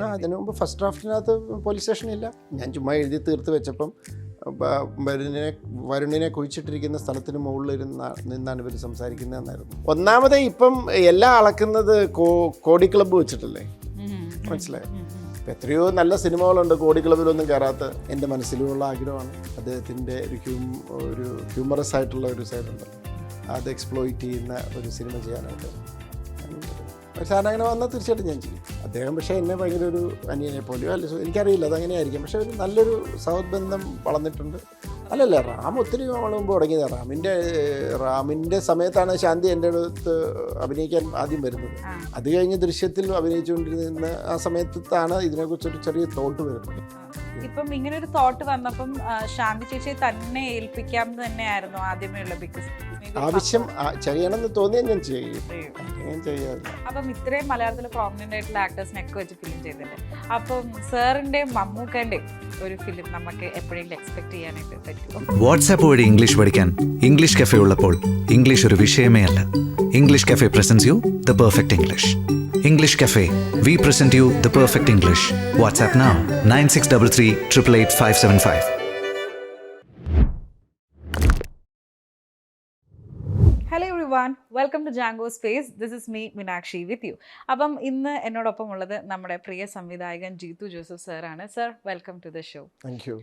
ആ അതിനു മുമ്പ് ഫസ്റ്റ് ഡ്രാഫ്റ്റിനകത്ത് പോലീസ് സ്റ്റേഷനില്ല ഞാൻ ചുമ്മാ എഴുതി തീർത്ത് വെച്ചപ്പം വരുണിനെ വരുണിനെ കുഴിച്ചിട്ടിരിക്കുന്ന സ്ഥലത്തിന് മുകളിൽ ഇരുന്ന നിന്നാണ് ഇവർ സംസാരിക്കുന്നതെന്നായിരുന്നു. ഒന്നാമത് ഇപ്പം എല്ലാം അളക്കുന്നത് കോ കോടി ക്ലബ്ബ് വെച്ചിട്ടല്ലേ? മനസ്സിലായി? എത്രയോ നല്ല സിനിമകളുണ്ട് കോടി ക്ലബിലൊന്നും കയറാത്ത എന്റെ മനസ്സിലുമുള്ള ആഗ്രഹമാണ്. അദ്ദേഹത്തിന്റെ ഒരു ഹ്യൂം ഒരു ഹ്യൂമറസ് ആയിട്ടുള്ള ഒരു സൈഡുണ്ട്. അത് എക്സ്പ്ലോയിറ്റ് ചെയ്യുന്ന ഒരു സിനിമ ചെയ്യാനായിട്ട്. പക്ഷേ അങ്ങനെ വന്നാൽ തീർച്ചയായിട്ടും ഞാൻ ചെയ്യും. അദ്ദേഹം പക്ഷേ എന്നെ ഭയങ്കര ഒരു അനിയനെ പോലെയോ അല്ല എനിക്കറിയില്ല അതങ്ങനെയായിരിക്കും പക്ഷേ ഒരു നല്ലൊരു സൗഹൃദബന്ധം വളർന്നിട്ടുണ്ട്. അല്ലല്ല റാം ഒത്തിരി നാൾ മുമ്പ് തുടങ്ങിയത്. റാമിന്റെ റാമിന്റെ സമയത്താണ് ശാന്തി എന്റെ അടുത്ത് അഭിനയിക്കാൻ ആദ്യം വരുന്നത്. അത് കഴിഞ്ഞ് ദൃശ്യത്തിൽ അഭിനയിച്ചുകൊണ്ടിരുന്ന ആ സമയത്താണ് ഇതിനെക്കുറിച്ചൊരു ചെറിയ തോട്ട് വരുന്നത്. ഇപ്പം ഇങ്ങനെ ഒരു തോട്ട് വന്നപ്പം ശാന്തി ചേച്ചിയെ തന്നെ ഏൽപ്പിക്കാം എന്ന് തന്നെയായിരുന്നു ആദ്യമേ ഉള്ള ബിക്കോസ് ആവശ്യം ചെയ്യണമെന്ന് തോന്നിയാൽ ഞാൻ ചെയ്യും. ഞാൻ ചെയ്യാറില്ല അപ്പം ഇത്രയും മലയാളത്തിൽ പ്രോമിനന്റ് ആയിട്ടുള്ള ആക്ടേഴ്സിനൊക്കെ വെച്ച് ഫിലിം ചെയ്തിട്ടുണ്ട്. അപ്പം സാറിന്റെയും മമ്മൂക്കന്റെയും ഒരു ഫിലിം നമുക്ക് എപ്പോഴെങ്കിലും എക്സ്പെക്ട് ചെയ്യാനായിട്ട് പറ്റും വാട്സാപ്പ് വഴി ഇംഗ്ലീഷ് പഠിക്കാൻ ഇംഗ്ലീഷ് കഫേ ഉള്ളപ്പോൾ ഇംഗ്ലീഷ് ഒരു വിഷയമേ അല്ല. English cafe presents you the perfect English English cafe we present you the perfect English WhatsApp now nine six double three triple eight five seven five welcome to Jango space this is me Meenakshi with you അപ്പം ഇന്ന് എന്നോടൊപ്പം ഉള്ളത് നമ്മുടെ പ്രിയ സംവിധായകൻ Jeethu Joseph സാറാണ് sir welcome to the show thank you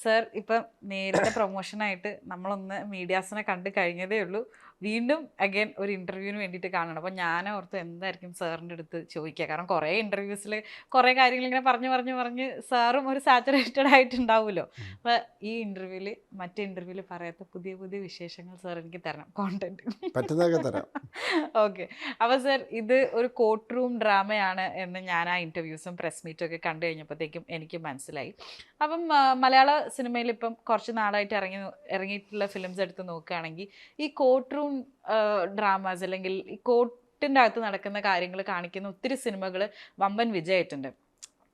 sir ഇപ്പം നേരത്തെ പ്രൊമോഷനായിട്ട് നമ്മളൊന്ന് മീഡിയാസിനെ കണ്ടു കഴിഞ്ഞതേ ഉള്ളൂ. വീണ്ടും അഗൈൻ ഒരു ഇന്റർവ്യൂവിന് വേണ്ടിയിട്ട് കാണണം. അപ്പോൾ ഞാൻ ഓർത്ത് എന്തായിരിക്കും സാറിന്റെ അടുത്ത് ചോദിക്കുക. കാരണം കുറേ ഇന്റർവ്യൂസിൽ കുറേ കാര്യങ്ങൾ ഇങ്ങനെ പറഞ്ഞു പറഞ്ഞു പറഞ്ഞ് സാറും ഒരു സാച്ചുറേറ്റഡ് ആയിട്ടുണ്ടാവുമല്ലോ. അപ്പോൾ ഈ ഇന്റർവ്യൂവിൽ മറ്റേ ഇന്റർവ്യൂവിൽ പറയാത്ത പുതിയ പുതിയ വിശേഷങ്ങൾ സാർ എനിക്ക് തരണം. കോണ്ടന്റ് പറ്റുന്നതൊക്കെ തരാം. ഓക്കെ അപ്പോൾ സാർ ഇത് ഒരു കോർട്ട് റൂം ഡ്രാമയാണ് എന്ന് ഞാൻ ആ ഇന്റർവ്യൂസും പ്രസ് മീറ്റും ഒക്കെ കണ്ടു കഴിഞ്ഞപ്പോഴത്തേക്കും എനിക്ക് മനസ്സിലായി. അപ്പം മലയാള സിനിമയിൽ ഇപ്പം കുറച്ച് നാളായിട്ട് ഇറങ്ങി ഇറങ്ങിയിട്ടുള്ള ഫിലിംസ് എടുത്ത് നോക്കുകയാണെങ്കിൽ ഈ കോർട്ട് റൂം ഡ്രാമാസ് അല്ലെങ്കിൽ ഈ കോട്ടിന്റെ അകത്ത് നടക്കുന്ന കാര്യങ്ങൾ കാണിക്കുന്ന ഒത്തിരി സിനിമകൾ വമ്പൻ വിജയമായിട്ടുണ്ട്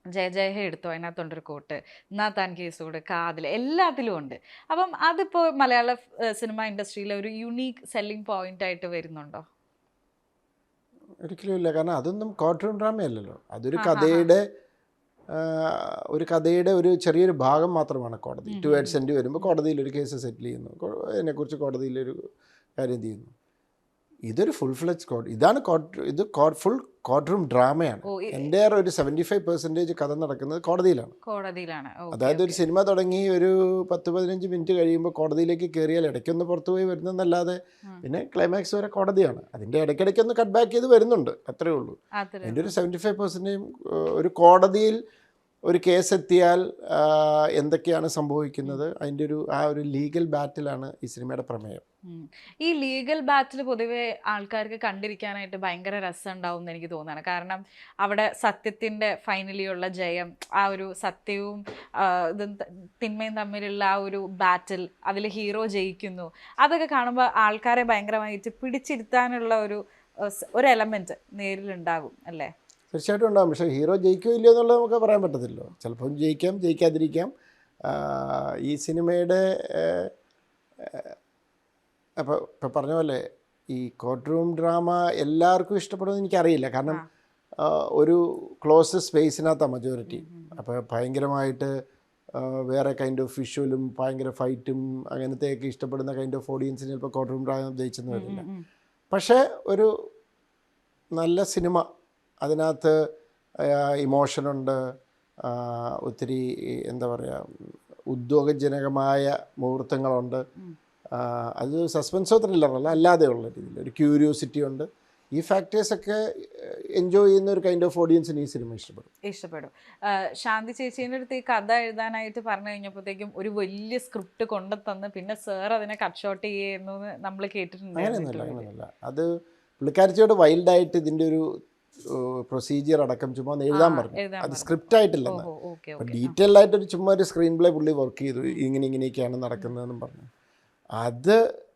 ജയ ജയ ഹേ എടുത്തു അതിനകത്തുണ്ടൊരു കോട്ട്. എന്നാ താൻ കേസോട് കാതിൽ എല്ലാത്തിലും ഉണ്ട്. അപ്പം അതിപ്പോൾ മലയാള സിനിമ ഇൻഡസ്ട്രിയിലെ ഒരു യുണീക്ക് സെല്ലിംഗ് പോയിന്റ് ആയിട്ട് വരുന്നുണ്ടോ? ഒരിക്കലും ഇല്ല. കാരണം അതൊന്നും ഡ്രാമയല്ലോ ഡ്രാമയല്ലല്ലോ അതൊരു. കഥയുടെ ഒരു കഥയുടെ ഒരു ചെറിയൊരു ഭാഗം മാത്രമാണ് കോടതി. ടു എയ്റ്റ് സെന്റ് വരുമ്പോൾ കോടതിയിൽ ഒരു കേസ് സെറ്റിൽ ചെയ്യുന്നു. അതിനെക്കുറിച്ച് കോടതിയിലൊരു കാര്യം ചെയ്യുന്നു? ഇതൊരു ഫുൾ ഫ്ലെജ് കോഡ് ഇതാണ് കോട്ട് ഇത് ഫുൾ കോർട്ട് റൂം ഡ്രാമയാണ് എന്റെ ഒരു സെവന്റി ഫൈവ് പെർസെന്റേജ് കഥ നടക്കുന്നത് കോടതിയിലാണ്. കോടതിയിലാണ്. അതായത് ഒരു സിനിമ തുടങ്ങി ഒരു പത്ത് പതിനഞ്ച് മിനിറ്റ് കഴിയുമ്പോൾ കോടതിയിലേക്ക് കയറിയാൽ ഇടയ്ക്കൊന്ന് പുറത്തു പോയി വരുന്നതല്ലാതെ പിന്നെ ക്ലൈമാക്സ് വരെ കോടതിയാണ്. അതിന്റെ ഇടയ്ക്കിടയ്ക്കൊന്ന് കട്ട് ബാക്ക് ചെയ്ത് വരുന്നുണ്ട്. അത്രേ ഉള്ളൂ. എന്റെ ഒരു സെവന്റി ഫൈവ് പെർസെന്റേജ് ഒരു കോടതിയിൽ ഒരു കേസ് എത്തിയാൽ എന്തൊക്കെയാണ് സംഭവിക്കുന്നത്? അതിന്റെ ഒരു ആ ഒരു ലീഗൽ ബാറ്റിലാണ് ഈ സിനിമയുടെ പ്രമേയം. ഈ ലീഗൽ ബാറ്റിൽ പൊതുവെ ആൾക്കാർക്ക് കണ്ടിരിക്കാനായിട്ട് ഭയങ്കര രസം ഉണ്ടാവും എന്ന് എനിക്ക് തോന്നുകയാണ് കാരണം അവിടെ സത്യത്തിന്റെ ഫൈനലിയുള്ള ജയം ആ ഒരു സത്യവും ഇതും തിന്മയും തമ്മിലുള്ള ആ ഒരു ബാറ്റിൽ അതിൽ ഹീറോ ജയിക്കുന്നു. അതൊക്കെ കാണുമ്പോൾ ആൾക്കാരെ ഭയങ്കരമായിട്ട് പിടിച്ചിരുത്താനുള്ള ഒരു ഒരു എലമെന്റ് നേരിലുണ്ടാകും അല്ലേ? തീർച്ചയായിട്ടും ഉണ്ടാകും. പക്ഷേ ഹീറോ ജയിക്കുമോ ഇല്ലയോ എന്നുള്ളത് നമുക്ക് പറയാൻ പറ്റത്തില്ലോ ചിലപ്പം ജയിക്കാം ജയിക്കാതിരിക്കാം. ഈ സിനിമയുടെ അപ്പോൾ ഇപ്പോൾ പറഞ്ഞ പോലെ ഈ കോർട്ട് റൂം ഡ്രാമ എല്ലാവർക്കും ഇഷ്ടപ്പെടുമെന്ന് എനിക്കറിയില്ല. കാരണം ഒരു ക്ലോസ് സ്പേസിനകത്താണ് മജോറിറ്റി അപ്പോൾ ഭയങ്കരമായിട്ട് വേറെ കൈൻഡ് ഓഫ് വിഷ്വലും ഭയങ്കര ഫൈറ്റും അങ്ങനത്തെയൊക്കെ ഇഷ്ടപ്പെടുന്ന കൈൻഡ് ഓഫ് ഓഡിയൻസിന് ചിലപ്പോൾ കോർട്ട് റൂം ഡ്രാമ ജയിച്ചെന്ന് വരില്ല. പക്ഷേ ഒരു നല്ല സിനിമ അതിനകത്ത് ഇമോഷനുണ്ട് ഒത്തിരി എന്താ പറയുക ഉദ്യോഗജനകമായ മുഹൂർത്തങ്ങളുണ്ട്. അത് സസ്പെൻസ് ത്രില്ലറല്ല അല്ലാതെ ഉള്ള രീതിയിൽ. ഒരു ക്യൂരിയോസിറ്റി ഉണ്ട്. ഈ ഫാക്ടേഴ്സൊക്കെ എൻജോയ് ചെയ്യുന്ന ഒരു കൈൻഡ് ഓഫ് ഓഡിയൻസിന് ഈ സിനിമ ഇഷ്ടപ്പെടും. ഇഷ്ടപ്പെടും. ശാന്തി ചേച്ചീന്റെ അടുത്ത് ഈ കഥ എഴുതാനായിട്ട് പറഞ്ഞു കഴിഞ്ഞപ്പോഴത്തേക്കും ഒരു വലിയ സ്ക്രിപ്റ്റ് കൊണ്ടുതന്ന് പിന്നെ സാർ അതിനെ കട്ട് ഷോട്ട് ചെയ്യുന്നു നമ്മൾ കേട്ടിട്ടുണ്ട് അങ്ങനെയൊന്നുമില്ല അത് പുള്ളിക്കാരിച്ചോട് വൈൽഡായിട്ട് ഇതിന്റെ ഒരു പ്രൊസീജിയർ അടക്കം ചുമ്മാ ഒന്ന് എഴുതാൻ പറഞ്ഞു. അത് സ്ക്രിപ്റ്റ് ആയിട്ടില്ല ഡീറ്റെയിൽ ആയിട്ട് ഒരു ചുമ്മാ ഒരു സ്ക്രീൻ പ്ലേ പുള്ളി വർക്ക് ചെയ്തു. ഇങ്ങനെ ഇങ്ങനെയൊക്കെയാണ് നടക്കുന്നതെന്നും പറഞ്ഞു. അത്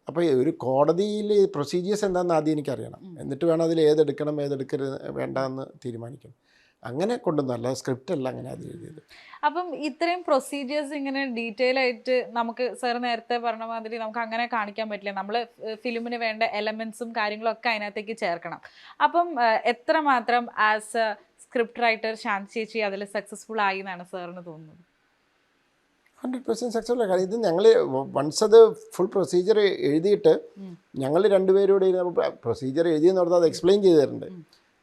അപ്പോൾ ഒരു കോടതിയിൽ പ്രൊസീജിയേഴ്സ് എന്താണെന്ന് ആദ്യം എനിക്കറിയണം. എന്നിട്ട് വേണം അതിൽ ഏതെടുക്കണം ഏതെടുക്കരുത് വേണ്ടെന്ന് തീരുമാനിക്കണം അങ്ങനെ കൊണ്ടുവന്നല്ല സ്ക്രിപ്റ്റ് അല്ല അങ്ങനെ അത് എഴുതിയത്. അപ്പം ഇത്രയും പ്രൊസീജിയേഴ്സ് ഇങ്ങനെ ഡീറ്റെയിൽ ആയിട്ട് നമുക്ക് സാർ നേരത്തെ പറഞ്ഞ മാതിരി നമുക്ക് അങ്ങനെ കാണിക്കാൻ പറ്റില്ല. നമ്മൾ ഫിലിമിന് വേണ്ട എലമെന്റ്സും കാര്യങ്ങളും ഒക്കെ അതിനകത്തേക്ക് ചേർക്കണം. അപ്പം എത്ര മാത്രം as a script writer Shanthi ചേച്ചി അതിൽ സക്സസ്ഫുൾ ആയി എന്നാണ് സാറിന് തോന്നുന്നത്? ഹൺഡ്രഡ് പെർസെന്റ് സക്സസ്ഫുൾ കാര്യം. ഇത് ഞങ്ങൾ വൺസ് അത് ഫുൾ പ്രൊസീജിയർ എഴുതിയിട്ട് ഞങ്ങൾ രണ്ടുപേരും കൂടെ പ്രൊസീജിയർ എഴുതിയെന്ന് പറഞ്ഞാൽ അത് എക്സ്പ്ലെയിൻ ചെയ്ത് തരുന്നുണ്ട്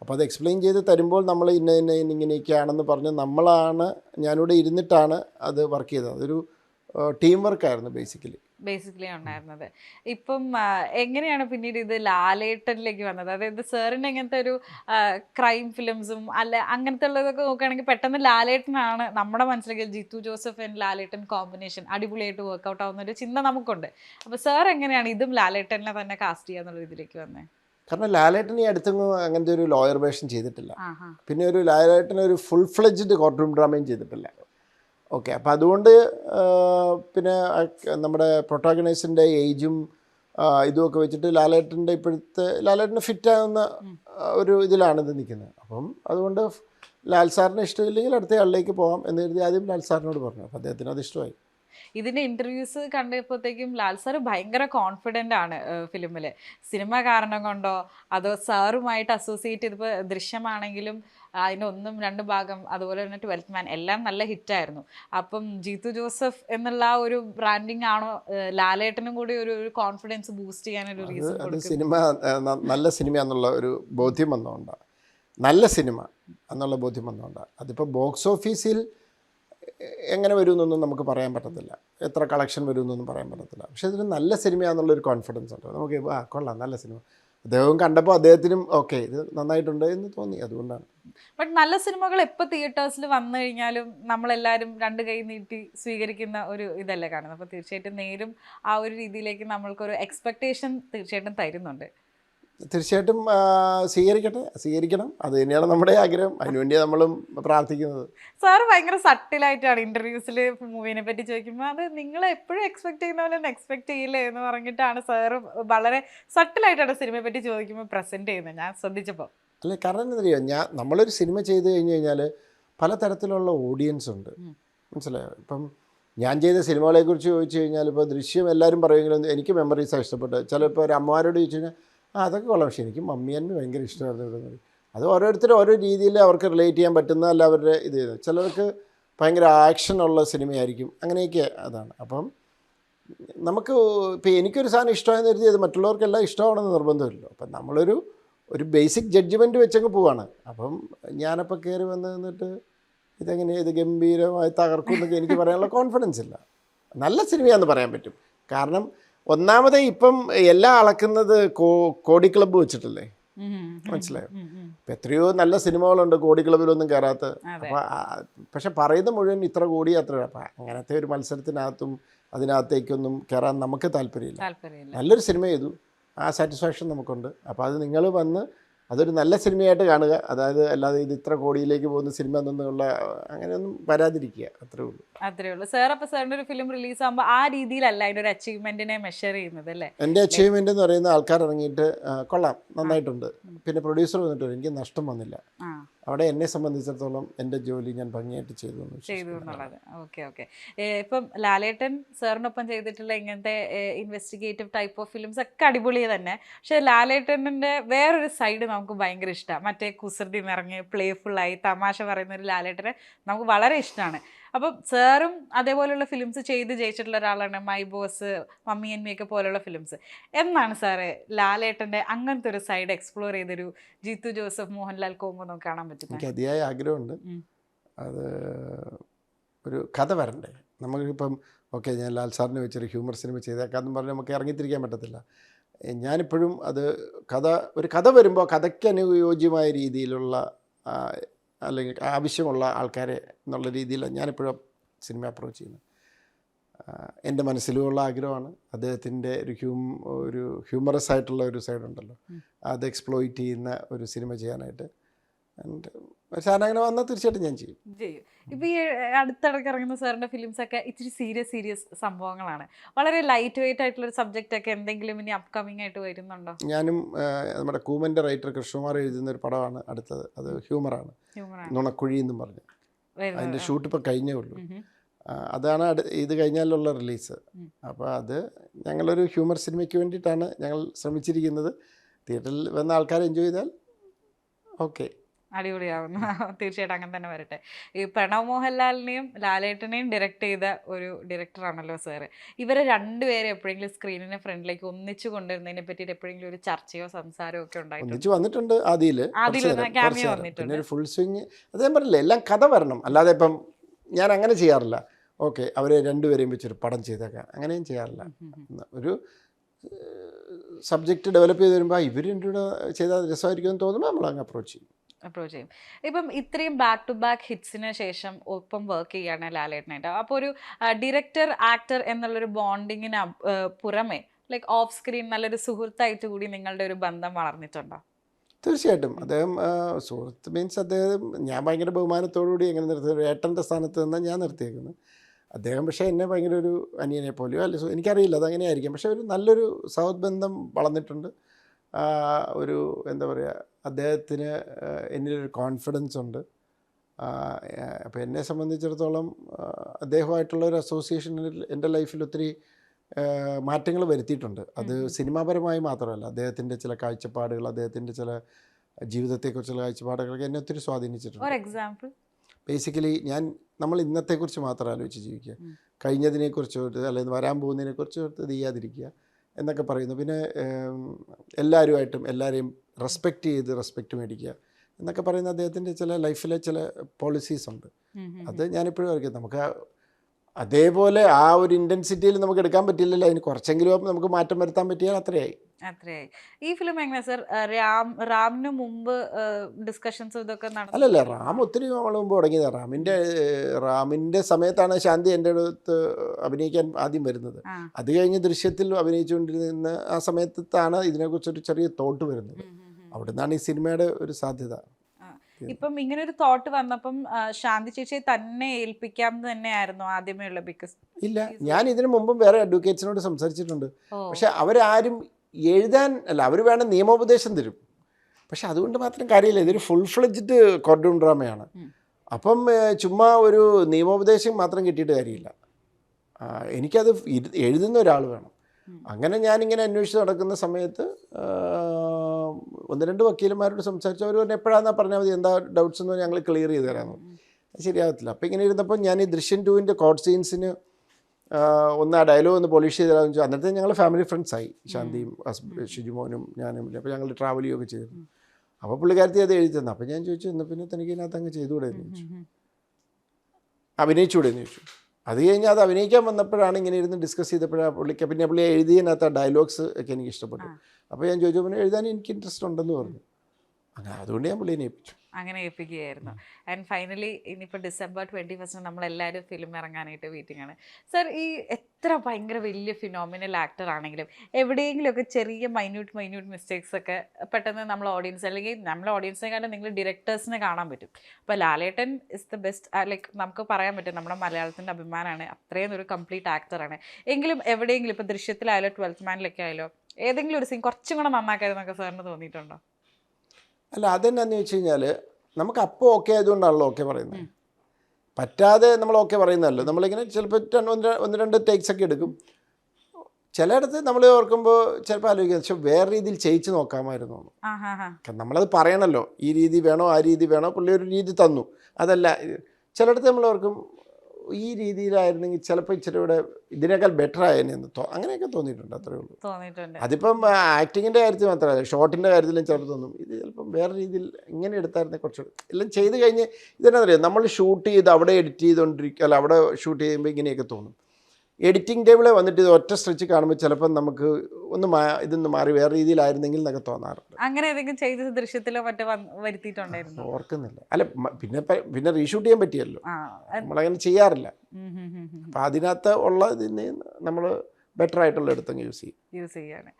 അപ്പോൾ അത് എക്സ്പ്ലെയിൻ ചെയ്ത് തരുമ്പോൾ നമ്മൾ ഇന്ന ഇന്ന ഇന്ന ഇങ്ങനെയൊക്കെയാണെന്ന് പറഞ്ഞ് നമ്മളാണ് ഞാനിവിടെ ഇരുന്നിട്ടാണ് അത് വർക്ക് ചെയ്തത്. അതൊരു ടീം വർക്കായിരുന്നു ബേസിക്കലി ബേസിക്കലി ഉണ്ടായിരുന്നത്. ഇപ്പം എങ്ങനെയാണ് പിന്നീട് ഇത് ലാലേട്ടനിലേക്ക് വന്നത്? അതായത് സാറിന് എങ്ങനത്തെ ഒരു ക്രൈം ഫിലിംസും അല്ല അങ്ങനത്തെ ഉള്ളതൊക്കെ നോക്കുകയാണെങ്കിൽ പെട്ടെന്ന് ലാലേട്ടനാണ് നമ്മുടെ മനസ്സിലേക്ക് Jithu Joseph and Lalettan combination അടിപൊളിയായിട്ട് വർക്കൗട്ട് ആവുന്ന ഒരു ചിന്ത നമുക്കുണ്ട്. അപ്പോൾ സാർ എങ്ങനെയാണ് ഇതും ലാലേട്ടനെ തന്നെ കാസ്റ്റ് ചെയ്യാന്നുള്ള ഇതിലേക്ക് വന്നത് കാരണം ലാലേട്ടൻ ഈ അടുത്തൊന്നും അങ്ങനത്തെ ഒരു ലോയർ വേഷം ചെയ്തിട്ടില്ല. പിന്നെ ഒരു ലാലേട്ടൻ ഒരു ഫുൾ ഫ്ലെഡ്ജ്ഡ് കോർട്ട് റൂം ഡ്രാമയും ചെയ്തിട്ടില്ല. ഓക്കെ. അപ്പോൾ അതുകൊണ്ട് പിന്നെ നമ്മുടെ പ്രൊട്ടാഗണൈസിന്റെ ഏജും ഇതുമൊക്കെ വെച്ചിട്ട് ലാലേട്ടന്റെ ഇപ്പോഴത്തെ ലാലേട്ടന് ഫിറ്റാകുന്ന ഒരു ഇതിലാണ് ഇത് നിൽക്കുന്നത്. അപ്പം അതുകൊണ്ട് ലാൽ സാറിന് ഇഷ്ടമില്ലെങ്കിൽ അടുത്ത ആളിലേക്ക് പോകാം എന്ന് കരുതി ആദ്യം ലാൽ സാറിനോട് പറഞ്ഞു. അപ്പോൾ അദ്ദേഹത്തിന് അത് ഇഷ്ടമായി. ഇതിന്റെ ഇന്റർവ്യൂസ് കണ്ടപ്പോഴത്തേക്കും ലാൽ സാർ ഭയങ്കര കോൺഫിഡന്റ് ആണ് ഫിലിമിൽ സിനിമ കാരണം കൊണ്ടോ അതോ സാറുമായിട്ട് അസോസിയേറ്റ് ചെയ്തപ്പോൾ ദൃശ്യമാണെങ്കിലും അതിന്റെ ഒന്നും രണ്ട് ഭാഗം അതുപോലെ തന്നെ ട്വൽത്ത് മാൻ എല്ലാം നല്ല ഹിറ്റായിരുന്നു അപ്പം ജീത്തു ജോസഫ് എന്നുള്ള ആ ഒരു ബ്രാൻഡിങ് ആണോ ലാലേട്ടനും കൂടി ഒരു ഒരു കോൺഫിഡൻസ് ബൂസ്റ്റ് ചെയ്യാനൊരു ഒരു റീസൺ സിനിമ നല്ല സിനിമ എന്നുള്ള ഒരു ബോധ്യം വന്നുകൊണ്ടാണ് നല്ല സിനിമ എന്നുള്ള ബോധ്യം വന്നുകൊണ്ടാണ് അതിപ്പോൾ ബോക്സ് ഓഫീസിൽ എങ്ങനെ വരുമെന്നൊന്നും നമുക്ക് പറയാൻ പറ്റത്തില്ല. എത്ര കളക്ഷൻ വരുമെന്നൊന്നും പറയാൻ പറ്റത്തില്ല. പക്ഷേ ഇതിന് നല്ല സിനിമയാണെന്നുള്ളൊരു കോൺഫിഡൻസ് ഉണ്ട്. നമുക്ക് ആ കൊള്ളാം നല്ല സിനിമ. അദ്ദേഹവും കണ്ടപ്പോൾ അദ്ദേഹത്തിനും ഓക്കെ ഇത് നന്നായിട്ടുണ്ട് എന്ന് തോന്നി അതുകൊണ്ടാണ്. ബട്ട് നല്ല സിനിമകൾ എപ്പോൾ തിയേറ്റേഴ്സിൽ വന്നു കഴിഞ്ഞാലും നമ്മളെല്ലാവരും രണ്ട് കൈ നീട്ടി സ്വീകരിക്കുന്ന ഒരു ഇതല്ലേ കാണുന്നത്? അപ്പോൾ തീർച്ചയായിട്ടും നേരും ആ ഒരു രീതിയിലേക്ക് നമ്മൾക്കൊരു എക്സ്പെക്ടേഷൻ തീർച്ചയായിട്ടും തരുന്നുണ്ട്. തീർച്ചയായിട്ടും സ്വീകരിക്കട്ടെ. സ്വീകരിക്കണം. അത് തന്നെയാണ് നമ്മുടെ ആഗ്രഹം. അതിനുവേണ്ടി നമ്മളും പ്രാർത്ഥിക്കുന്നത്. സാർ ഭയങ്കര സട്ടിലായിട്ടാണ് ഇന്റർവ്യൂസിൽ മൂവിനെ പറ്റി ചോദിക്കുമ്പോൾ അത് നിങ്ങൾ എപ്പോഴും എക്സ്പെക്ട് ചെയ്യുന്ന പോലെ എക്സ്പെക്ട് ചെയ്യില്ലേ? എന്ന് പറഞ്ഞിട്ടാണ് സാറ് വളരെ സട്ടിലായിട്ടാണ് സിനിമയെ പറ്റി ചോദിക്കുമ്പോൾ പ്രസന്റ് ചെയ്യുന്നത് ഞാൻ ശ്രദ്ധിച്ചപ്പോൾ അല്ല കാരണം എന്താ പറയുക ഞാൻ നമ്മളൊരു സിനിമ ചെയ്ത് കഴിഞ്ഞ് കഴിഞ്ഞാൽ പലതരത്തിലുള്ള ഓഡിയൻസ് ഉണ്ട്. മനസ്സിലായോ? ഇപ്പം ഞാൻ ചെയ്ത സിനിമകളെക്കുറിച്ച് ചോദിച്ചു കഴിഞ്ഞാൽ ഇപ്പോൾ ദൃശ്യം എല്ലാവരും പറയുമെങ്കിലും എനിക്ക് മെമ്മറീസാണ് ഇഷ്ടപ്പെട്ടത്. ചിലപ്പോൾ ഒരു അമ്മമാരോട് ചോദിച്ചു കഴിഞ്ഞാൽ ആ അതൊക്കെ കൊള്ളാം. പക്ഷേ എനിക്ക് മമ്മി അമ്മ ഭയങ്കര ഇഷ്ടമായിരുന്നു അത് ഓരോരുത്തരും ഓരോ രീതിയിൽ അവർക്ക് റിലേറ്റ് ചെയ്യാൻ പറ്റുന്ന അല്ല അവരുടെ ഇത്. ചിലർക്ക് ഭയങ്കര ആക്ഷനുള്ള സിനിമയായിരിക്കും. അങ്ങനെയൊക്കെ അതാണ്. അപ്പം നമുക്ക് ഇപ്പോൾ എനിക്കൊരു സാധനം ഇഷ്ടമായെന്ന് കരുതി അത് മറ്റുള്ളവർക്കെല്ലാം ഇഷ്ടമാണെന്ന് നിർബന്ധമില്ലല്ലോ. അപ്പം നമ്മളൊരു ഒരു ബേസിക് ജഡ്ജ്മെന്റ് വെച്ചങ്ങ് പോവാണ്. അപ്പം ഞാനപ്പോൾ കയറി വന്ന് നിന്നിട്ട് ഇതെങ്ങനെ ഇത് ഗംഭീരമായി തകർക്കും എന്നൊക്കെ എനിക്ക് പറയാനുള്ള കോൺഫിഡൻസ് ഇല്ല. നല്ല സിനിമയാണെന്ന് പറയാൻ പറ്റും. കാരണം ഒന്നാമത് ഇപ്പം എല്ലാം അളക്കുന്നത് കോ കോടി ക്ലബ്ബ് വെച്ചിട്ടല്ലേ? മനസ്സിലായോ? ഇപ്പം എത്രയോ നല്ല സിനിമകളുണ്ട് കോടി ക്ലബ്ബിലൊന്നും കയറാത്ത. അപ്പോൾ പക്ഷെ പറയുന്ന മുഴുവൻ ഇത്ര കോടി അത്ര അപ്പം അങ്ങനത്തെ ഒരു മത്സരത്തിനകത്തും അതിനകത്തേക്കൊന്നും കയറാൻ നമുക്ക് താല്പര്യമില്ല. താല്പര്യമില്ല. നല്ലൊരു സിനിമ ചെയ്തു. ആ സാറ്റിസ്ഫാക്ഷൻ നമുക്കുണ്ട്. അപ്പോൾ അത് നിങ്ങൾ വന്ന് അതൊരു നല്ല സിനിമയായിട്ട് കാണുക. അതായത് അല്ലാതെ ഇത് ഇത്ര കോടിയിലേക്ക് പോകുന്ന സിനിമ എന്നുള്ള അങ്ങനെയൊന്നും വരാതിരിക്കുക. അത്രേ ഉള്ളൂ. അത്രേ ഉള്ളൂ. സാർ അപ്പോൾ സാറിന്റെ ഒരു ഫിലിം റിലീസ് ആകുമ്പോൾ ആ രീതിയിലല്ല അതിന്റെ ഒരു അച്ചീവ്മെന്റിനെ മെഷർ ചെയ്യുന്നത് അല്ലേ? എന്റെ അച്ചീവ്മെന്റ് എന്ന് പറയുന്ന ആൾക്കാർ ഇറങ്ങിയിട്ട് കൊള്ളാം. നന്നായിട്ടുണ്ട്. പിന്നെ പ്രൊഡ്യൂസർ വന്നിട്ട് എനിക്ക് നഷ്ടം വന്നില്ല. അവിടെ എന്നെ സംബന്ധിച്ചിടത്തോളം എന്റെ ജോലി ഞാൻ ഭംഗിയായിട്ട് ചെയ്തു ചെയ്തു ഓക്കെ ഓക്കെ. ഇപ്പം ലാലേട്ടൻ സാറിനൊപ്പം ചെയ്തിട്ടുള്ള ഇങ്ങനത്തെ ഇൻവെസ്റ്റിഗേറ്റീവ് ടൈപ്പ് ഓഫ് ഫിലിംസ് ഒക്കെ അടിപൊളി തന്നെ. പക്ഷെ ലാലേട്ടന്റെ വേറൊരു സൈഡ് നമുക്ക് ഭയങ്കര ഇഷ്ടമാണ് മറ്റേ കുസൃതി നിറഞ്ഞ് പ്ലേഫുള്ളായി തമാശ പറയുന്ന ഒരു ലാലേട്ടനെ നമുക്ക് വളരെ ഇഷ്ടമാണ് അപ്പം സാറും അതേപോലെയുള്ള ഫിലിംസ് ചെയ്ത് ജയിച്ചിട്ടുള്ള ഒരാളാണ് my boss mummy and me പോലെയുള്ള ഫിലിംസ് എന്നാണ് സാറ് ലാലേട്ടന്റെ അങ്ങനത്തെ ഒരു സൈഡ് എക്സ്പ്ലോർ ചെയ്തൊരു ജീത്തു ജോസഫ് മോഹൻലാൽ കോമ്പോ നമുക്ക് കാണാൻ പറ്റും എനിക്ക് അതിയായ ആഗ്രഹമുണ്ട്. അത് ഒരു കഥ വരണ്ടേ? നമുക്കിപ്പം ഓക്കെ ഞാൻ ലാൽ സാറിനെ വെച്ചൊരു ഹ്യൂമർ സിനിമ ചെയ്തേക്കാന്ന് പറഞ്ഞ് നമുക്ക് ഇറങ്ങിത്തിരിക്കാൻ പറ്റത്തില്ല. ഞാനിപ്പോഴും അത് കഥ ഒരു കഥ വരുമ്പോൾ കഥയ്ക്ക് അനുയോജ്യമായ രീതിയിലുള്ള അല്ലെങ്കിൽ ആവശ്യമുള്ള ആൾക്കാരെ എന്നുള്ള രീതിയിലാണ് ഞാനിപ്പോഴും സിനിമ അപ്രോച്ച് ചെയ്യുന്നത് എന്റെ മനസ്സിലുമുള്ള ആഗ്രഹമാണ് അദ്ദേഹത്തിന്റെ ഒരു ഹ്യൂം ഒരു ഹ്യൂമറസ് ആയിട്ടുള്ള ഒരു സൈഡ് ഉണ്ടല്ലോ. അത് എക്സ്പ്ലോയിറ്റ് ചെയ്യുന്ന ഒരു സിനിമ ചെയ്യാനായിട്ട്. ആൻഡ് അങ്ങനെ വന്നാൽ തീർച്ചയായിട്ടും ഞാൻ ചെയ്യും. ചെയ്യും. ഇപ്പൊ ഈ അടുത്തിടയ്ക്ക് ഇറങ്ങുന്ന സാറിന്റെ ഫിലിംസ് ഒക്കെ ഇച്ചിരി സീരിയസ് സീരിയസ് സംഭവങ്ങളാണ്. വളരെ ലൈറ്റ് വെയിറ്റ് ആയിട്ടുള്ള ഒരു സബ്ജക്റ്റ് ഒക്കെ എന്തെങ്കിലും ഇനി അപ്കമിംഗ് ആയിട്ട് വരുന്നുണ്ടോ? ഞാനും നമ്മുടെ കൂമന്റെ റൈറ്റർ കൃഷ്ണകുമാർ എഴുതുന്ന ഒരു പടമാണ് അടുത്തത്. അത് ഹ്യൂമറാണ് ആണ്. നുണക്കുഴി എന്നും പറഞ്ഞു. അതിന്റെ ഷൂട്ട് ഇപ്പോൾ കഴിഞ്ഞേ ഉള്ളൂ. അതാണ് ഇത് കഴിഞ്ഞാലുള്ള റിലീസ് അപ്പൊ അപ്പോൾ അത് ഞങ്ങളൊരു ഹ്യൂമർ സിനിമയ്ക്ക് വേണ്ടിയിട്ടാണ് ഞങ്ങൾ ശ്രമിച്ചിരിക്കുന്നത്. തിയേറ്ററിൽ വന്ന ആൾക്കാർ എൻജോയ് ചെയ്താൽ ഓക്കെ അടിപൊളിയാവുന്നു. തീർച്ചയായിട്ടും അങ്ങനെ തന്നെ വരട്ടെ. ഈ പ്രണവ് മോഹൻലാലിനെയും ലാലേട്ടനെയും ഡയറക്റ്റ് ചെയ്ത ഒരു ഡയറക്ടറാണല്ലോ സാറ് ഇവരെ രണ്ടുപേരെ എപ്പോഴെങ്കിലും സ്ക്രീനിന്റെ ഫ്രണ്ടിലേക്ക് ഒന്നിച്ചു കൊണ്ടുവരുന്നതിനെ പറ്റിയിട്ട് എപ്പോഴെങ്കിലും ഒരു ചർച്ചയോ സംസാരമോ ഒക്കെ ഉണ്ടായിട്ടുണ്ട്? വന്നിട്ടുണ്ട് ആദിയിൽ. നേരം. വന്നിട്ടുണ്ട്. ഒരു ഫുൾ സ്വിങ് അത് ഞാൻ പറഞ്ഞില്ല എല്ലാം കഥ വരണം. അല്ലാതെ ഇപ്പം ഞാൻ അങ്ങനെ ചെയ്യാറില്ല. ഓക്കെ അവരെ രണ്ടുപേരെയും വെച്ചൊരു പടം ചെയ്തേക്കാം. അങ്ങനെയും ചെയ്യാറില്ല. ഒരു സബ്ജക്റ്റ് ഡെവലപ്പ് ചെയ്ത് വരുമ്പോൾ ഇവർ രണ്ടുകൂടെ ചെയ്താൽ രസമായിരിക്കുമെന്ന് തോന്നുമ്പോൾ നമ്മൾ അങ്ങ് അപ്രോച്ച് ചെയ്യും. അപ്രോച്ച് ചെയ്യും. ഇപ്പം ഇത്രയും ബാക്ക് ടു ബാക്ക് ഹിറ്റ്സിന് ശേഷം ഒപ്പം വർക്ക് ചെയ്യാണ് ലാലേട്ടനായിട്ട് അപ്പോൾ ഒരു ഡിറക്ടർ ആക്ടർ എന്നുള്ളൊരു ബോണ്ടിങ്ങിന് പുറമെ ലൈക്ക് ഓഫ് സ്ക്രീൻ നല്ലൊരു സുഹൃത്തായിട്ട് കൂടി നിങ്ങളുടെ ഒരു ബന്ധം വളർന്നിട്ടുണ്ടോ? തീർച്ചയായിട്ടും. അദ്ദേഹം സുഹൃത്ത് മീൻസ് അദ്ദേഹം ഞാൻ ഭയങ്കര ബഹുമാനത്തോടുകൂടി എങ്ങനെ നിർത്തി ഏട്ടന്റെ സ്ഥാനത്ത് നിന്ന് ഞാൻ നിർത്തിയേക്കുന്നത്. അദ്ദേഹം പക്ഷേ എന്നെ ഭയങ്കര ഒരു അനിയനെ പോലെയോ അല്ല സു- എനിക്കറിയില്ല അതങ്ങനെയായിരിക്കും. പക്ഷേ ഒരു നല്ലൊരു സൗഹൃദ ബന്ധം വളർന്നിട്ടുണ്ട്. ഒരു എന്താ പറയുക അദ്ദേഹത്തിന് എന്നിലൊരു കോൺഫിഡൻസ് ഉണ്ട്. അപ്പോൾ എന്നെ സംബന്ധിച്ചിടത്തോളം അദ്ദേഹമായിട്ടുള്ള ഒരു അസോസിയേഷനിൽ എന്റെ ലൈഫിൽ ഒത്തിരി മാറ്റങ്ങൾ വരുത്തിയിട്ടുണ്ട്. അത്. സിനിമാപരമായി മാത്രമല്ല അദ്ദേഹത്തിന്റെ ചില കാഴ്ചപ്പാടുകൾ അദ്ദേഹത്തിന്റെ ചില ജീവിതത്തെക്കുറിച്ചുള്ള കാഴ്ചപ്പാടുകളൊക്കെ എന്നെ ഒത്തിരി സ്വാധീനിച്ചിട്ടുണ്ട്. എക്സാമ്പിൾ ബേസിക്കലി ഞാൻ നമ്മൾ ഇന്നത്തെക്കുറിച്ച് മാത്രം ആലോചിച്ച് ജീവിക്കുക. കഴിഞ്ഞതിനെക്കുറിച്ച് ഓർത്ത് അല്ലെങ്കിൽ വരാൻ പോകുന്നതിനെക്കുറിച്ച് ഓർത്ത് ഇത് ചെയ്യാതിരിക്കുക എന്നൊക്കെ പറയുന്നു. പിന്നെ എല്ലാവരുമായിട്ടും എല്ലാവരെയും റെസ്പെക്റ്റ് ചെയ്ത് റെസ്പെക്റ്റ് മേടിക്കുക എന്നൊക്കെ പറയുന്ന അദ്ദേഹത്തിന്റെ ചില ലൈഫിലെ ചില പോളിസീസ് ഉണ്ട്. അത് ഞാനിപ്പോഴും അറിയിക്കാം നമുക്ക് അതേപോലെ ആ ഒരു ഇന്റൻസിറ്റിയിൽ നമുക്ക് എടുക്കാൻ പറ്റില്ലല്ലോ. അതിന് കുറച്ചെങ്കിലും നമുക്ക് മാറ്റം വരുത്താൻ പറ്റിയാൽ അത്രയായി. അത്രയായി. ഈ ഫിലിം എങ്ങനെയാ സർ രാം റാമിന് മുമ്പ് ഡിസ്കഷൻസ് ഇതൊക്കെ നടന്നു അല്ലല്ല റാം ഒത്തിരി നമ്മൾ മുമ്പ് തുടങ്ങിയതാണ് റാമിന്റെ റാമിന്റെ സമയത്താണ് ശാന്തി എന്റെ അടുത്ത് അഭിനയിക്കാൻ ആദ്യം വരുന്നത്. അത് കഴിഞ്ഞ് ദൃശ്യത്തിൽ അഭിനയിച്ചുകൊണ്ടിരുന്ന ആ സമയത്താണ് ഇതിനെക്കുറിച്ചൊരു ചെറിയ തോട്ട് വരുന്നത്. ഉം, ഉം, ഉം. അവിടെ നിന്നാണ് ഈ സിനിമയുടെ ഒരു സാധ്യത. ഇപ്പം ഇങ്ങനെ ഒരു തോട്ട് വന്നപ്പം ശാന്തി ചേച്ചിയെ തന്നെ ഏൽപ്പിക്കാം എന്ന് തന്നെയായിരുന്നു ആദ്യമേ ഉള്ള ബിക്കോസ് ഇല്ല ഞാൻ ഇതിനു മുമ്പും വേറെ അഡ്വക്കേറ്റ്സിനോട് സംസാരിച്ചിട്ടുണ്ട്. പക്ഷെ അവരാരും എഴുതാൻ അല്ല അവർ വേണം നിയമോപദേശം തരും. പക്ഷെ അതുകൊണ്ട് മാത്രം കാര്യമില്ല ഇതൊരു ഫുൾ ഫ്ലെഡ്ജ്ഡ് കോർഡൂൺ ഡ്രാമയാണ് അപ്പം ചുമ്മാ ഒരു നിയമോപദേശം മാത്രം കിട്ടിയിട്ട് കാര്യമില്ല. എനിക്കത് എഴുതുന്ന ഒരാൾ വേണം. അങ്ങനെ ഞാനിങ്ങനെ അന്വേഷിച്ച് നടക്കുന്ന സമയത്ത് ഒന്ന് രണ്ട് വക്കീലന്മാരോട് സംസാരിച്ചു അവർ പറഞ്ഞു എപ്പോഴാണെന്നാ പറഞ്ഞാൽ മതി എന്താ ഡൗട്ട്സ് എന്ന് ഞങ്ങൾ ക്ലിയർ ചെയ്ത് തരാമെന്ന് ശരിയാകത്തില്ല അപ്പോൾ ഇങ്ങനെ ഇരുന്നപ്പോൾ ഞാൻ ഈ ദൃശ്യൻ ടുവിന്റെ കോഡ് സീൻസിന് ഒന്ന് ആ ഡയലോഗ് ഒന്ന് പോളിഷ് ചെയ്ത് തരാമെന്ന് വെച്ചാൽ അന്നത്തെ ഞങ്ങൾ ഫാമിലി ഫ്രണ്ട്സ് ആയി ശാന്തിയും ഹസ്ബൻഡ് ഷിജുമോനും ഞാനും അപ്പോൾ ഞങ്ങൾ ട്രാവൽ ചെയ്യുകയൊക്കെ ചെയ്തിരുന്നു അപ്പോൾ പുള്ളിക്കാരത്തി അത് എഴുതി തന്നു. അപ്പോൾ ഞാൻ ചോദിച്ചു എന്നാൽ പിന്നെ തനിക്ക് ഇതിനകത്ത് അങ്ങ് ചെയ്തുകൂടെ? എന്ന് ചോദിച്ചു. അഭിനയിച്ചുകൂടെ? എന്ന് ചോദിച്ചു. അത് കഴിഞ്ഞ് അത് അഭിനയിക്കാൻ വന്നപ്പോഴാണ് ഇങ്ങനെ ഇരുന്ന് ഡിസ്കസ് ചെയ്തപ്പോഴാണ് പുള്ളിക്ക് പിന്നെ പുള്ളി എഴുതിയതിനകത്ത് ആ ഡയലോഗ്സ് ഒക്കെ എനിക്ക് ഇഷ്ടപ്പെട്ടു. അപ്പോൾ ഞാൻ ചോദിച്ചപ്പോൾ പിന്നെ എഴുതാൻ എനിക്ക് ഇൻട്രസ്റ്റ് ഉണ്ടെന്ന് പറഞ്ഞു. അങ്ങനെ അതുകൊണ്ട് ഞാൻ പുള്ളിയെ ഏൽപ്പിച്ചു അങ്ങനെ ഏൽപ്പിക്കുകയായിരുന്നു. ആൻഡ് ഫൈനലി ഇനിയിപ്പോൾ ഡിസംബർ ട്വന്റി ഫസ്റ്റിന് നമ്മളെല്ലാവരും ഫിലിം ഇറങ്ങാനായിട്ട് വെയിറ്റിംഗ് ആണ്. സർ ഈ എത്ര ഭയങ്കര വലിയ ഫിനോമിനൽ ആക്ടർ ആണെങ്കിലും എവിടെയെങ്കിലുമൊക്കെ ചെറിയ മൈന്യൂട്ട് മൈന്യൂട്ട് മിസ്റ്റേക്സ് ഒക്കെ പെട്ടെന്ന് നമ്മൾ ഓഡിയൻസ് അല്ലെങ്കിൽ നമ്മളെ ഓഡിയൻസിനെക്കാളും നിങ്ങൾ ഡിറക്ടേഴ്സിനെ കാണാൻ പറ്റും. അപ്പോൾ Lalettan is the best like നമുക്ക് പറയാൻ പറ്റും നമ്മുടെ മലയാളത്തിന്റെ അഭിമാനമാണ് അത്രയും ഒരു കംപ്ലീറ്റ് ആക്ടറാണ് എങ്കിലും എവിടെയെങ്കിലും ഇപ്പോൾ ദൃശ്യത്തിലായാലോ ട്വൽത്ത് മാനിലൊക്കെ ആയാലോ ഏതെങ്കിലും ഒരു സീൻ കുറച്ചും കൂടെ നന്നാക്കായിരുന്നൊക്കെ സാറിന് തോന്നിയിട്ടുണ്ടോ? അല്ല അതെന്നാന്ന് വെച്ച് കഴിഞ്ഞാൽ നമുക്ക് അപ്പോൾ ഓക്കെ ആയതുകൊണ്ടാണല്ലോ ഓക്കെ പറയുന്നത്. പറ്റാതെ നമ്മൾ ഓക്കെ പറയുന്നതല്ലോ? നമ്മളിങ്ങനെ ചിലപ്പോൾ രണ്ട് ഒന്ന് ഒന്ന് രണ്ട് ടേക്സ് ഒക്കെ എടുക്കും. ചിലയിടത്ത് നമ്മൾ ഓർക്കുമ്പോൾ ചിലപ്പോൾ ആലോചിക്കുക പക്ഷെ വേറെ രീതിയിൽ ചെയ്യിച്ച് നോക്കാമായിരുന്നു നമ്മളത് പറയണല്ലോ ഈ രീതി വേണോ ആ രീതി വേണോ പുള്ളി ഒരു രീതി തന്നു. അതല്ല ചിലയിടത്ത് നമ്മൾ ഓർക്കും ഈ രീതിയിലായിരുന്നെങ്കിൽ ചിലപ്പോൾ ഇച്ചിരി കൂടെ ഇതിനേക്കാൾ ബെറ്റർ ആയെന്ന് തോ അങ്ങനെയൊക്കെ തോന്നിയിട്ടുണ്ട് അത്രേ ഉള്ളൂ. തോന്നിയിട്ടുണ്ട്. അതിപ്പം ആക്ടിങ്ങിന്റെ കാര്യത്തിൽ മാത്രമല്ല ഷോട്ടിന്റെ കാര്യത്തിലും ചിലപ്പോൾ തോന്നും. ഇത് ചിലപ്പം വേറെ രീതിയിൽ ഇങ്ങനെ എടുത്തായിരുന്നെ കുറച്ച് എല്ലാം ചെയ്ത് കഴിഞ്ഞ് ഇതെന്നാ അറിയാം നമ്മൾ ഷൂട്ട് ചെയ്ത് അവിടെ എഡിറ്റ് ചെയ്തുകൊണ്ടിരിക്കുക അല്ല അവിടെ ഷൂട്ട് ചെയ്യുമ്പോൾ ഇങ്ങനെയൊക്കെ തോന്നും. എഡിറ്റിംഗ് ടേബിളെ വന്നിട്ട് ഇത് ഒറ്റ സ്ട്രെച്ച് കാണുമ്പോൾ ചിലപ്പോൾ നമുക്ക് ഒന്ന് ഇതൊന്ന് മാറി വേറെ രീതിയിലായിരുന്നെങ്കിൽ എന്നൊക്കെ തോന്നാറുണ്ട്. അങ്ങനെ ഏതെങ്കിലും ചെയ്ത് ദൃശ്യത്തിലോ മറ്റോ വരുത്തിയിട്ടുണ്ടായിരുന്നു? ഓർക്കുന്നില്ല. അല്ല പിന്നെ പിന്നെ റീഷൂട്ട് ചെയ്യാൻ പറ്റിയല്ലോ. നമ്മളങ്ങനെ ചെയ്യാറില്ല. അപ്പം അതിനകത്ത് ഉള്ള ഇതിന് നമ്മൾ ബെറ്റർ ആയിട്ടുള്ള എടുത്തങ്ങ് യൂസ് ചെയ്യും. യൂസ് ചെയ്യാണ്.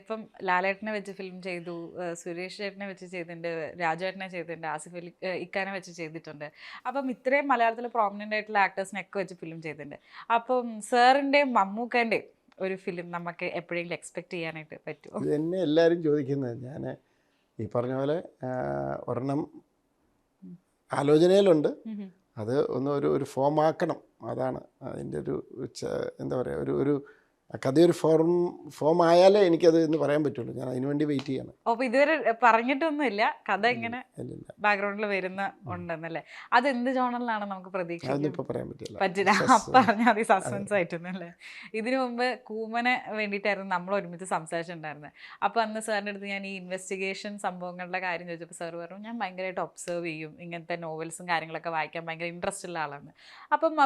ഇപ്പം ലാലേട്ടനെ വെച്ച് ഫിലിം ചെയ്തു സുരേഷ് ചേട്ടനെ വെച്ച് ചെയ്തിട്ടുണ്ട് രാജേട്ടനെ ചെയ്തിട്ടുണ്ട് ആസിഫ് അലി ഇക്കാനെ വെച്ച് ചെയ്തിട്ടുണ്ട്. അപ്പം ഇത്രയും മലയാളത്തിൽ പ്രോമിനന്റ് ആയിട്ടുള്ള ആക്ടേഴ്സിനൊക്കെ വെച്ച് ഫിലിം ചെയ്തിട്ടുണ്ട്. അപ്പം സാറിന്റെയും മമ്മൂക്കന്റെയും ഒരു ഫിലിം നമുക്ക് എപ്പോഴെങ്കിലും എക്സ്പെക്ട് ചെയ്യാനായിട്ട് പറ്റുമോ ഇത് തന്നെ എല്ലാവരും ചോദിക്കുന്നത്. ഞാൻ ഈ പറഞ്ഞ പോലെ ഒരെണ്ണം ആലോചനയിലുണ്ട്. അത് ഒന്ന് ഒരു ഒരു ഫോം ആക്കണം. അതാണ് അതിന്റെ ഒരു എന്താ പറയുക ഒരു ഒരു ആ കഥ ഒരു ഫോം ഫോം ആയാലേ എനിക്കത് എന്ന് പറയാൻ പറ്റുള്ളൂ. ഞാൻ അതിന് വേണ്ടി വെയിറ്റ് ചെയ്യണം. അപ്പൊ ഇതുവരെ പറഞ്ഞിട്ടൊന്നുമില്ല. കഥ ഇങ്ങനെ ബാക്ക്ഗ്രൗണ്ടിൽ വരുന്ന ഉണ്ടെന്നല്ലേ? അത് എന്ത് ജോണലിലാണ് നമുക്ക് അതൊന്നും പ്രതീക്ഷിക്കുന്നത് പറയാൻ പറ്റില്ല. പറ്റില്ല. പറഞ്ഞാൽ സസ്പെൻസ് ഇതിനു മുമ്പ് കൂമനെ വേണ്ടിയിട്ടായിരുന്നു നമ്മൾ ഒരുമിച്ച് സംസാരിച്ചിട്ടുണ്ടായിരുന്നത് അപ്പോൾ അന്ന് സാറിന്റെ അടുത്ത് ഞാൻ ഈ ഇൻവെസ്റ്റിഗേഷൻ സംഭവങ്ങളുടെ കാര്യം ചോദിച്ചപ്പോൾ സാർ പറഞ്ഞു ഞാൻ ഭയങ്കരമായിട്ട് ഒബ്സർവ് ചെയ്യും. ഇങ്ങനത്തെ നോവൽസും കാര്യങ്ങളൊക്കെ വായിക്കാൻ ഭയങ്കര ഇൻട്രസ്റ്റ് ഉള്ള ആളാണ്. അപ്പം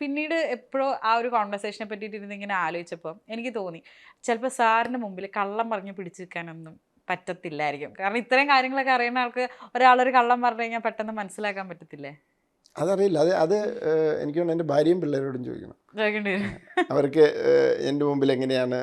പിന്നീട് എപ്പോഴോ ആ ഒരു കോൺവെർസേഷനെ പറ്റിയിട്ട് ഇരുന്ന് ഇങ്ങനെ ആലോചിച്ചപ്പോൾ എനിക്ക് തോന്നി. ചിലപ്പോൾ സാറിന്റെ മുമ്പിൽ കള്ളം പറഞ്ഞ് പിടിച്ചു നിൽക്കാനൊന്നും പറ്റത്തില്ലായിരിക്കും. കാരണം ഇത്രയും കാര്യങ്ങളൊക്കെ അറിയുന്ന ആൾക്ക് ഒരാളൊരു കള്ളം പറഞ്ഞു കഴിഞ്ഞാൽ പെട്ടെന്ന് മനസ്സിലാക്കാൻ പറ്റത്തില്ലേ? അതറിയില്ല. അത് അത് എനിക്ക് എന്റെ ഭാര്യയും പിള്ളേരോടും ചോദിക്കണം. അവർക്ക് എന്റെ മുമ്പിൽ എങ്ങനെയാണ്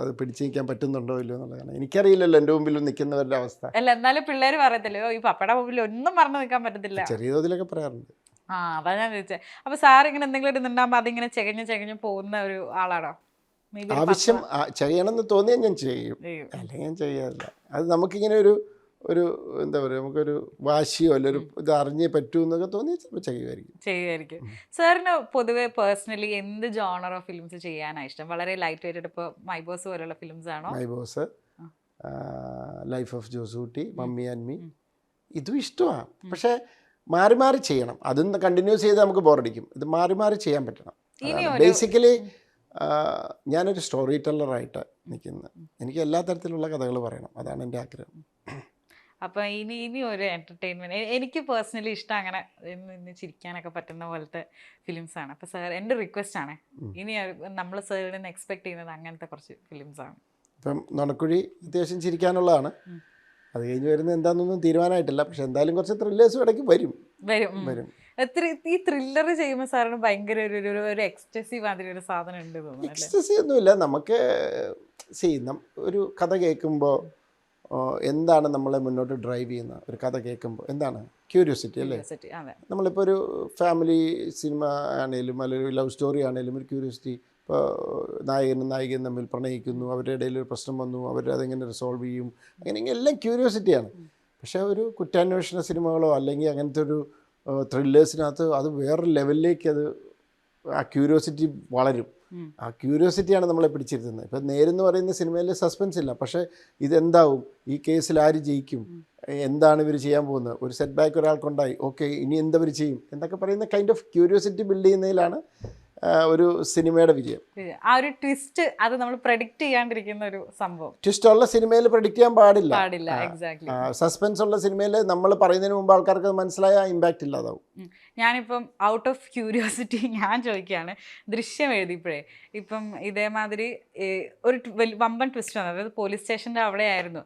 അത് പിടിച്ചു നിൽക്കാൻ പറ്റുന്നുണ്ടോ ഇല്ലയോ എന്നുള്ളതാണ് എനിക്കറിയില്ലല്ലോ എന്റെ മുമ്പിൽ നിൽക്കുന്നവരുടെ അവസ്ഥ. അല്ല എന്നാലും പിള്ളേർ പറയത്തില്ലയോ ഈ പപ്പയുടെ മുമ്പിൽ ഒന്നും പറഞ്ഞു നിൽക്കാൻ പറ്റത്തില്ല. ചെറിയ തോതിലൊക്കെ പറയാറുണ്ട്. ആ അതാ ഞാൻ ചോദിച്ചത് അപ്പോൾ സാർ ഇങ്ങനെ എന്തെങ്കിലും ഒരു നിന്നാകുമ്പോൾ അതിങ്ങനെ ചെകഞ്ഞ് ചെകഞ്ഞ് പോകുന്ന ഒരു ആളാണോ? ആവശ്യം ചെയ്യണമെന്ന് തോന്നിയാൽ ഞാൻ ചെയ്യും. അല്ലെങ്കിൽ ഞാൻ ചെയ്യാറില്ല. അത് നമുക്കിങ്ങനെ ഒരു ഒരു എന്താ പറയുക നമുക്കൊരു വാശിയോ അല്ല ഒരു ഇത് അറിഞ്ഞേ പറ്റൂ എന്നൊക്കെ തോന്നിയാൽ ചിലപ്പോൾ ചെയ്യുമായിരിക്കും. ചെയ്യുമായിരിക്കും. സാറിന് പൊതുവെ പേഴ്സണലി എന്ത് ജോണർ ഓഫ് ഫിലിംസ് ചെയ്യാനാണ് ഇഷ്ടം? വളരെ ലൈറ്റ് വെയിറ്റ് ഇപ്പോൾ മൈബോസ് പോലുള്ള ഫിലിംസ് ആണോ? My boss life of Josootty mummy and me. ഇതും ഇഷ്ടമാണ്. പക്ഷേ മാറി മാറി ചെയ്യണം. അതും കണ്ടിന്യൂസ് ചെയ്ത് നമുക്ക് ബോറടിക്കും ഇത് മാറി മാറി ചെയ്യാൻ പറ്റണം. ബേസിക്കലി ഞാനൊരു സ്റ്റോറി ടെല്ലറായിട്ട് നിൽക്കുന്നത്. എനിക്ക് എല്ലാ തരത്തിലുള്ള കഥകൾ പറയണം. അതാണ് എന്റെ ആഗ്രഹം. അപ്പൊ ഇനി ഇനി ഒരു എന്റർടൈൻമെന്റ് എനിക്ക് പേഴ്സണലി ഇഷ്ടം അങ്ങനെ ഇന്ന് ചിരിക്കാനൊക്കെ പറ്റുന്ന പോലത്തെ ഫിലിംസ് ആണ്. അപ്പൊ സാർ എന്റെ റിക്വസ്റ്റ് ആണ്. ഇനി നമ്മൾ സാറിൽ നിന്ന് എക്സ്പെക്ട് ചെയ്യുന്നത് അങ്ങനത്തെ കുറച്ച് ഫിലിംസ് ആണ്. ഇപ്പം നുണക്കുഴി അത്യാവശ്യം ചിരിക്കാനുള്ളതാണ്. അത് കഴിഞ്ഞ് വരുന്നത് എന്താണെന്നൊന്നും തീരുമാനമായിട്ടില്ല. പക്ഷെ എന്തായാലും കുറച്ച് ത്രില്ലേഴ്സും ഇടയ്ക്ക് വരും. വരും. ഈ ത്രില്ലർ ചെയ്യുമ്പോൾ സാറിന് ഭയങ്കര ഒരു ഒരു- ഒരു എക്സ്റ്റസീവ് മാതിരി ഒരു സാധനം ഉണ്ട് തോന്നുന്നു എക്സ്റ്റസി ഒന്നുമില്ല. നമുക്ക് ചെയ്യുന്ന ഒരു കഥ കേൾക്കുമ്പോൾ എന്താണ് നമ്മളെ മുന്നോട്ട് ഡ്രൈവ് ചെയ്യുന്ന ഒരു കഥ കേൾക്കുമ്പോൾ എന്താണ്? ക്യൂരിയോസിറ്റി അല്ലേ? നമ്മളിപ്പോൾ ഒരു ഫാമിലി സിനിമ ആണെങ്കിലും അല്ലെങ്കിൽ ലവ് സ്റ്റോറി ആണെങ്കിലും ഒരു ക്യൂരിയോസിറ്റി ഇപ്പോൾ നായകനും നായികയും തമ്മിൽ പ്രണയിക്കുന്നു അവരുടെ ഇടയിൽ ഒരു പ്രശ്നം വന്നു അവരതെങ്ങനെ റിസോൾവ് ചെയ്യും? അങ്ങനെ എല്ലാം ക്യൂരിയോസിറ്റിയാണ് പക്ഷേ ഒരു കുറ്റാന്വേഷണ സിനിമകളോ അല്ലെങ്കിൽ അങ്ങനത്തെ ഒരു ത്രില്ലേഴ്സിനകത്ത് അത് വേറെ ലെവലിലേക്ക് അത് ആ ക്യൂരിയോസിറ്റി വളരും. ആ ക്യൂരിയോസിറ്റിയാണ് നമ്മളെ പിടിച്ചിരുത്തുന്നത്. ഇപ്പം നേരെന്ന് പറയുന്ന സിനിമയിൽ സസ്പെൻസ് ഇല്ല. പക്ഷേ ഇതെന്താവും? ഈ കേസിൽ ആര് ജയിക്കും? എന്താണ് ഇവർ ചെയ്യാൻ പോകുന്നത്? ഒരു സെറ്റ് ബാക്ക് ഒരാൾക്കുണ്ടായി. ഓക്കെ ഇനി എന്തവർ ചെയ്യും? എന്നൊക്കെ പറയുന്ന കൈൻഡ് ഓഫ് ക്യൂരിയോസിറ്റി ബിൽഡ് ചെയ്യുന്നതിലാണ് ഒരു സിനിമയുടെ വിജയം. ആ ഒരു ട്വിസ്റ്റ് അത് നമ്മൾ പ്രഡിക്റ്റ് ചെയ്യാണ്ടിരിക്കുന്ന ഒരു സംഭവം. ട്വിസ്റ്റ് ഉള്ള സിനിമയിൽ പ്രഡിക്റ്റ് ചെയ്യാൻ പാടില്ല. പാടില്ല എക്സാക്ട്ലി സസ്പെൻസ് ഉള്ള സിനിമയിൽ നമ്മൾ പറയുന്നതിന് മുമ്പ് ആൾക്കാർക്ക് മനസ്സിലായ ഇമ്പാക്റ്റ് ഇല്ലാതാവും. ഞാനിപ്പം ഔട്ട് ഓഫ് ക്യൂരിയോസിറ്റി ഞാൻ ചോദിക്കുകയാണ്. ദൃശ്യം എഴുതിയപ്പോഴേ ഇപ്പം ഇതേമാതിരി ഒരു വമ്പൻ ട്വിസ്റ്റ് വന്നത് അതായത് പോലീസ് സ്റ്റേഷന്റെ അവിടെ ആയിരുന്നു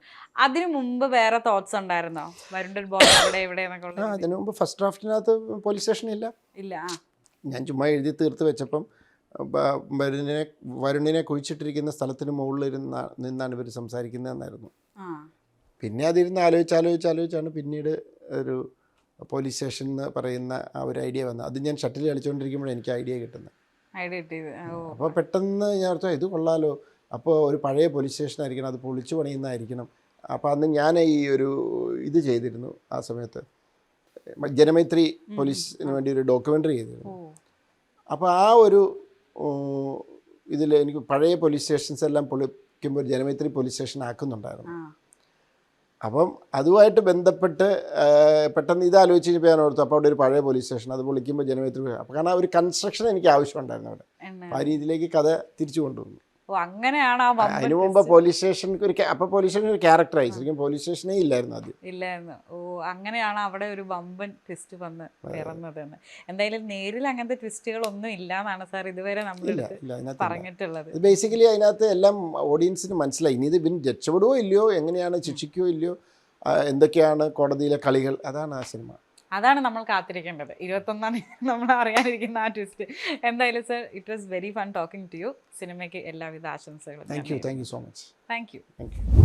അതിനു മുമ്പ് വേറെ തോട്ട്സ് ഉണ്ടായിരുന്നോ? വരുണ്ടൻ ബോർഡ് അവിടെ ഇവിടെ അതിനു മുമ്പ് ഫസ്റ്റ് ഡ്രാഫ്റ്റിനകത്ത് പോലീസ് സ്റ്റേഷൻ ഇല്ല. ഇല്ല ആ. ഞാൻ ചുമ്മാ എഴുതി തീർത്ത് വെച്ചപ്പം വരുണിനെ വരുണിനെ കുഴിച്ചിട്ടിരിക്കുന്ന സ്ഥലത്തിന് മുകളിലിരുന്ന നിന്നാണ് ഇവർ സംസാരിക്കുന്നതെന്നായിരുന്നു. പിന്നെ അതിരുന്ന് ആലോചിച്ച് ആലോചിച്ച് ആലോചിച്ചാണ് പിന്നീട് ഒരു പോലീസ് സ്റ്റേഷൻ എന്ന് പറയുന്ന ആ ഒരു ഐഡിയ വന്നത്. അത് ഞാൻ ഷട്ടിൽ കളിച്ചുകൊണ്ടിരിക്കുമ്പോഴാണ് എനിക്ക് ഐഡിയ കിട്ടുന്നത്. അപ്പോൾ പെട്ടെന്ന് ഞാൻ ഓർത്തു ഇത് കൊള്ളാലോ. അപ്പോൾ ഒരു പഴയ പോലീസ് സ്റ്റേഷൻ ആയിരിക്കണം അത് പൊളിച്ചു പണിയുന്നതായിരിക്കണം. അപ്പോൾ അന്ന് ഞാൻ ഈ ഒരു ഇത് ചെയ്തിരുന്നു ആ സമയത്ത്. ജനമൈത്രി പോലീസിന് വേണ്ടി ഒരു ഡോക്യുമെന്ററി ചെയ്തിരുന്നു. അപ്പോൾ ആ ഒരു ഇതിൽ എനിക്ക് പഴയ പോലീസ് സ്റ്റേഷൻസ് എല്ലാം പൊളിക്കുമ്പോൾ ഒരു ജനമൈത്രി പോലീസ് സ്റ്റേഷൻ ആക്കുന്നുണ്ടായിരുന്നു. അപ്പം അതുമായിട്ട് ബന്ധപ്പെട്ട് പെട്ടെന്ന് ഇത് ആലോചിച്ച് കഴിഞ്ഞപ്പോൾ ഞാൻ ഓർത്തു അപ്പോൾ അവിടെ ഒരു പഴയ പോലീസ് സ്റ്റേഷൻ അത് പൊളിക്കുമ്പോൾ ജനമൈത്രി അപ്പോൾ കാരണം ആ ഒരു കൺസ്ട്രക്ഷൻ എനിക്ക് ആവശ്യമുണ്ടായിരുന്നു അവിടെ. ആ രീതിയിലേക്ക് കഥ തിരിച്ചു കൊണ്ടുവന്നു. അങ്ങനെയാണ് അതിനു മുമ്പ് പോലീസ് സ്റ്റേഷൻ ഒരു അപ്പൊ പോലീസ് സ്റ്റേഷൻ ഒരു ക്യാരക്ടറായി ശരിക്കും പോലീസ് സ്റ്റേഷനേ ഇല്ലായിരുന്നു അത്. ഇല്ലായിരുന്നു. ഓ അങ്ങനെയാണ് അവിടെ ഒരു വമ്പൻ ട്വിസ്റ്റ് വന്ന് പിറന്നതെന്ന് എന്തായാലും നേരിൽ അങ്ങനത്തെ ട്വിസ്റ്റുകൾ ഒന്നും ഇല്ല എന്നാണ് സാർ ഇതുവരെ അതിനകത്ത് പറഞ്ഞിട്ടുള്ളത് ബേസിക്കലി അതിനകത്ത് എല്ലാം ഓഡിയൻസിന് മനസ്സിലായി. ഇനി ഇത് ഇവൻ രക്ഷപ്പെടുവോ ഇല്ലയോ? എങ്ങനെയാണ്? ശിക്ഷിക്കുകയോ ഇല്ലയോ? എന്തൊക്കെയാണ് കോടതിയിലെ കളികൾ? അതാണ് ആ സിനിമ. അതാണ് നമ്മൾ കാത്തിരിക്കേണ്ടത്. ഇരുപത്തൊന്നാം തീയതി നമ്മൾ അറിയാനിരിക്കുന്ന ആ ട്വിസ്റ്റ് എന്തായാലും sir it was very fun talking to you സിനിമയ്ക്ക് എല്ലാവിധ ആശംസകളും. Thank you thank you so much thank you thank you